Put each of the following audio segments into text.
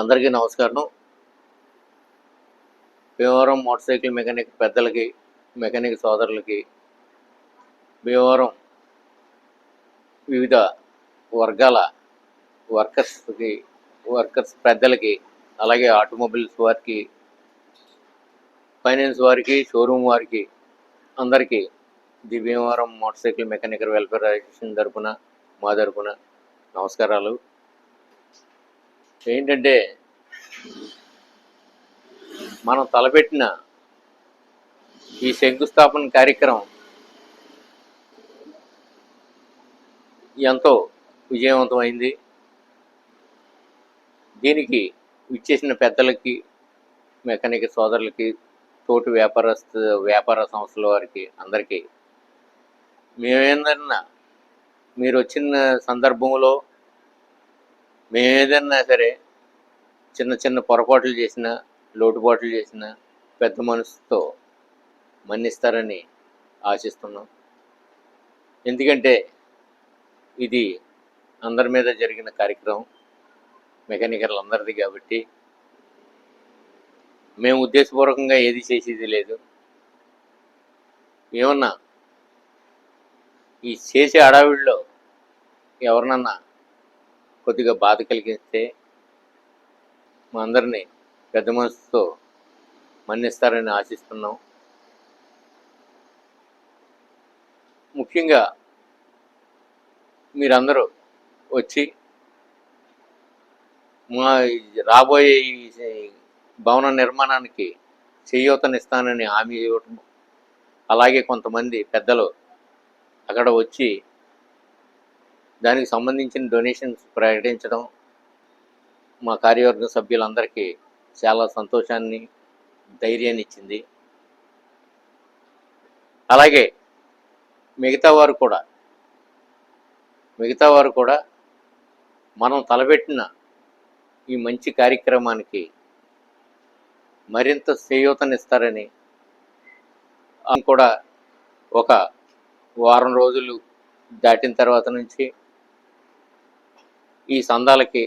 అందరికీ నమస్కారం. Bhimavaram motor cycle mechanic పెద్దలకి మెకానిక్ సోదరులకి భీమవరం వివిధ వర్గాల వర్కర్స్కి వర్కర్స్ పెద్దలకి అలాగే ఆటోమొబైల్స్ వారికి ఫైనాన్స్ వారికి షోరూమ్ వారికి అందరికీ the Bhimavaram motorcycle mechanical welfare association తరపున మా తరపున నమస్కారాలు. ఏంటంటే మనం తలపెట్టిన ఈ శంకుస్థాపన కార్యక్రమం ఎంతో విజయవంతమైంది. దీనికి ఇచ్చేసిన పెద్దలకి మెకానిక్ సోదరులకి తోటి వ్యాపారస్తు వ్యాపార సంస్థల వారికి అందరికీ మేమేందన్నా మీరు వచ్చిన సందర్భంలో మేము ఏదన్నా సరే చిన్న చిన్న పొరపాట్లు చేసినా లోటుపాట్లు చేసినా పెద్ద మనసుతో మన్నిస్తారని ఆశిస్తున్నాం. ఎందుకంటే ఇది అందరి మీద జరిగిన కార్యక్రమం మెకానికల్ అందరిది కాబట్టి మేము ఉద్దేశపూర్వకంగా ఏది చేసేది లేదు. ఏమన్నా ఈ చేసే అడావిడిలో ఎవరినన్నా కొద్దిగా బాధ కలిగిస్తే మా అందరినీ పెద్ద మనసుతో మన్నిస్తారని ఆశిస్తున్నాం. ముఖ్యంగా మీరందరూ వచ్చి మా రాబోయే ఈ భవన నిర్మాణానికి చేయూతనిస్తానని హామీ ఇవ్వటం. అలాగే కొంతమంది పెద్దలు అక్కడ వచ్చి దానికి సంబంధించిన డొనేషన్స్ ప్రకటించడం మా కార్యవర్గ సభ్యులందరికీ చాలా సంతోషాన్ని ధైర్యాన్ని ఇచ్చింది. అలాగే మిగతా వారు కూడా మిగతా వారు కూడా మనం తలపెట్టిన ఈ మంచి కార్యక్రమానికి మరింత చేయూతనిస్తారని కూడా ఒక వారం రోజులు దాటిన తర్వాత నుంచి ఈ సందాలకి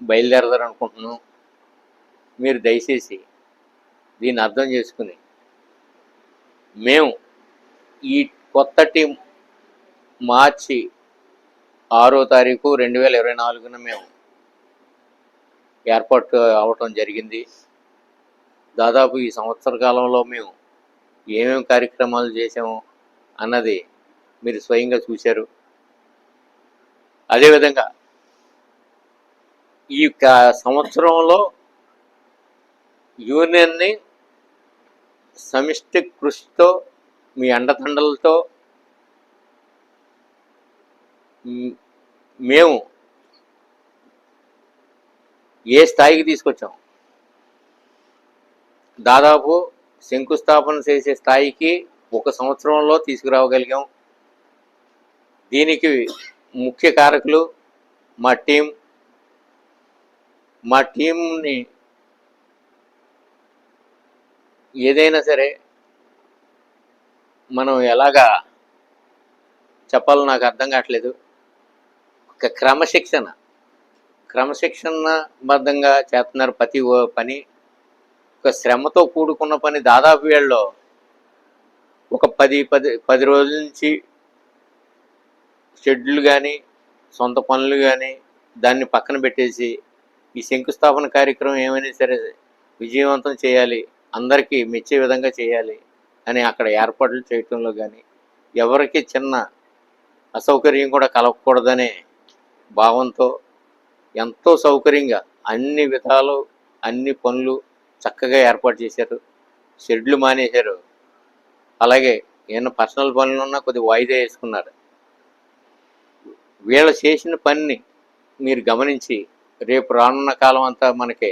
బయలుదేరదారనుకుంటున్నాం మీరు దయచేసి దీన్ని అర్థం చేసుకుని మేము ఈ కొత్త టీం మార్చి ఆరో తారీఖు రెండు వేల ఇరవై నాలుగున మేము ఏర్పాటు అవటం జరిగింది. దాదాపు ఈ సంవత్సర కాలంలో మేము ఏమేమి కార్యక్రమాలు చేసాము అన్నది మీరు స్వయంగా చూశారు. అదేవిధంగా ఈ యొక్క సంవత్సరంలో యూనియన్ని సమిష్టి కృషితో మీ అండదండలతో మేము ఏ స్థాయికి తీసుకొచ్చాం? దాదాపు శంకుస్థాపన చేసే స్థాయికి ఒక సంవత్సరంలో తీసుకురావగలిగాం దీనికి ముఖ్య కారకులు మా టీం. మా టీంని ఏదైనా సరే మనం ఎలాగా చెప్పాలో నాకు అర్థం కావట్లేదు. ఒక క్రమశిక్షణ. క్రమశిక్షణ బద్ధంగా చేస్తున్నారు ప్రతి ఓ- పని. ఒక శ్రమతో కూడుకున్న పని దాదాపు వీళ్ళలో ఒక పది పది పది రోజుల నుంచి షెడ్యూల్ కానీ సొంత పనులు కానీ దాన్ని పక్కన పెట్టేసి ఈ శంకుస్థాపన కార్యక్రమం ఏమైనా సరే విజయవంతం చేయాలి అందరికీ మెచ్చే విధంగా చేయాలి అని అక్కడ ఏర్పాట్లు చేయటంలో కానీ ఎవరికి చిన్న అసౌకర్యం కూడా కలగకూడదనే భావంతో ఎంతో సౌకర్యంగా అన్ని విధాలు అన్ని పనులు చక్కగా ఏర్పాటు చేశారు. షెడ్లు మానేశారు. అలాగే ఏమైనా పర్సనల్ పనులు ఉన్నా కొద్దిగా వాయిదా వేసుకున్నారు. వీళ్ళు చేసిన పనిని మీరు గమనించి రేపు రానున్న కాలం అంతా మనకి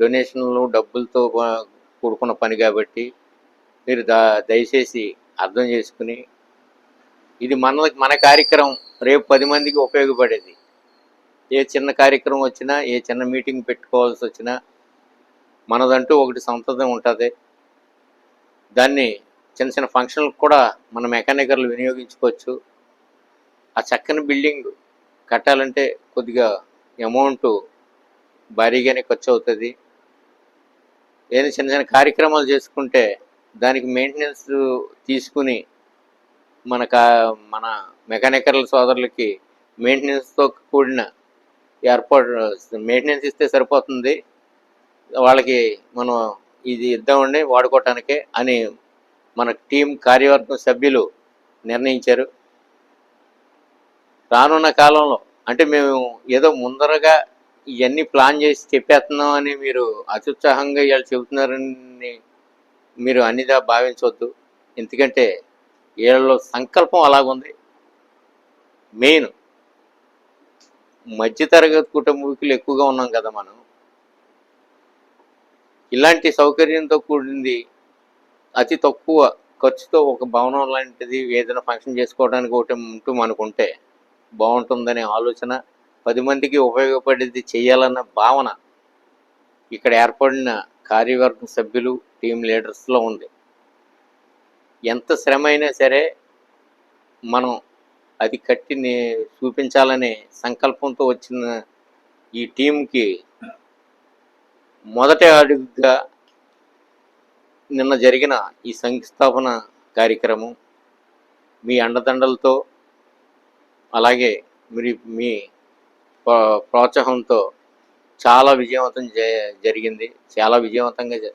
డొనేషన్లు డబ్బులతో కూడుకున్న పని కాబట్టి మీరు దయచేసి అర్థం చేసుకుని ఇది మన మన కార్యక్రమం రేపు పది మందికి ఉపయోగపడేది. ఏ చిన్న కార్యక్రమం వచ్చినా ఏ చిన్న మీటింగ్ పెట్టుకోవాల్సి వచ్చినా మనదంటూ ఒకటి సంతతం ఉంటుంది. దాన్ని చిన్న చిన్న ఫంక్షన్లకు కూడా మన మెకానికర్లు వినియోగించుకోవచ్చు. ఆ చక్కని బిల్డింగ్ కట్టాలంటే కొద్దిగా అమౌంట్ భారీగానే ఖర్చు అవుతుంది ఏదైనా చిన్న చిన్న కార్యక్రమాలు చేసుకుంటే దానికి మెయింటెనెన్స్ తీసుకుని మన కా మన మెకానికల్ సోదరులకి మెయింటెనెన్స్తో కూడిన ఏర్పాటు మెయింటెనెన్స్ ఇస్తే సరిపోతుంది. వాళ్ళకి మనం ఇది ఇద్దామండి వాడుకోవటానికే అని మన టీం కార్యవర్గం సభ్యులు నిర్ణయించారు. రానున్న కాలంలో అంటే మేము ఏదో ముందరగా ఇవన్నీ ప్లాన్ చేసి చెప్పేస్తున్నాం అని మీరు అత్యుత్సాహంగా ఇవాళ చెబుతున్నారని మీరు అన్నిదా భావించవద్దు ఎందుకంటే వీళ్ళలో సంకల్పం అలాగుంది. మెయిన్ మధ్యతరగతి కుటుంబీకులు ఎక్కువగా ఉన్నాం కదా మనం. ఇలాంటి సౌకర్యంతో కూడింది అతి తక్కువ ఖర్చుతో ఒక భవనం లాంటిది ఏదైనా ఫంక్షన్ చేసుకోవడానికి ఒకటి ఉంటూ అనుకుంటే బాగుంటుందనే ఆలోచన పది మందికి ఉపయోగపడేది చేయాలన్న భావన ఇక్కడ ఏర్పడిన కార్యవర్గ సభ్యులు టీం లీడర్స్లో ఉంది. ఎంత శ్రమ అయినా సరే మనం అది కట్టి చూపించాలనే సంకల్పంతో వచ్చిన ఈ టీంకి మొదటి అడుగుగా నిన్న జరిగిన ఈ శంకుస్థాపన కార్యక్రమం మీ అండదండలతో అలాగే మీరు మీ ప్రోత్సాహంతో చాలా విజయవంతం జ- జరిగింది. చాలా విజయవంతంగా జ-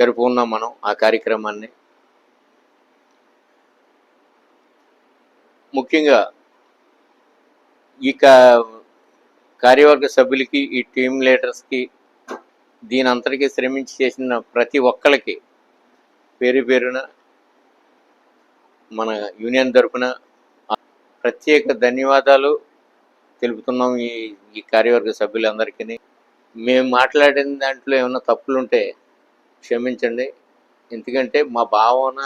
జరుపుకున్నాం మనం ఆ కార్యక్రమాన్ని. ముఖ్యంగా ఈ కా- కార్యవర్గ సభ్యులకి ఈ టీం లీడర్స్కి దీని అంతటికీ శ్రమించి చేసిన ప్రతి ఒక్కరికి పేరు పేరున మన యూనియన్ తరఫున ప్రత్యేక ధన్యవాదాలు తెలుపుతున్నాం ఈ ఈ కార్యవర్గ సభ్యులందరికీ. మేము మాట్లాడిన దాంట్లో ఏమైనా తప్పులుంటే క్షమించండి. ఎందుకంటే మా భావన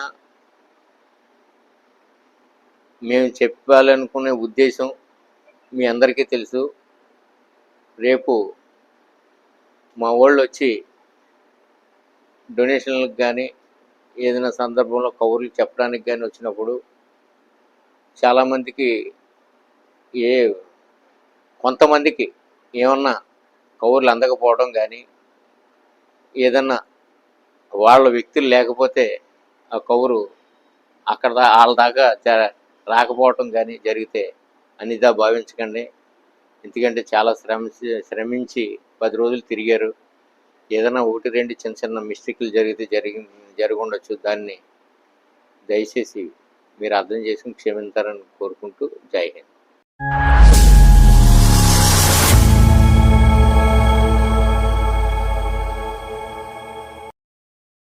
మేము చెప్పాలనుకునే ఉద్దేశం మీ అందరికీ తెలుసు. రేపు మా వాళ్ళు వచ్చి డొనేషన్లకు కానీ ఏదైనా సందర్భంలో కౌరులు చెప్పడానికి కానీ వచ్చినప్పుడు చాలామందికి ఏ కొంతమందికి ఏమన్నా కౌరులు అందకపోవడం కానీ ఏదన్నా వాళ్ళ వ్యక్తులు లేకపోతే ఆ కౌరు అక్కడ దా వాళ్ళ దాకా రాకపోవటం కానీ జరిగితే అనిదా భావించకండి. ఎందుకంటే చాలా శ్రమించి శ్రమించి పది రోజులు తిరిగారు. ఏదైనా ఒకటి రెండు చిన్న చిన్న మిస్టేక్లు జరిగితే జరిగి జరగండొచ్చు దాన్ని దయచేసి మీరు అర్థం చేసుకుని క్షమించారని కోరుకుంటూ జై హింద్.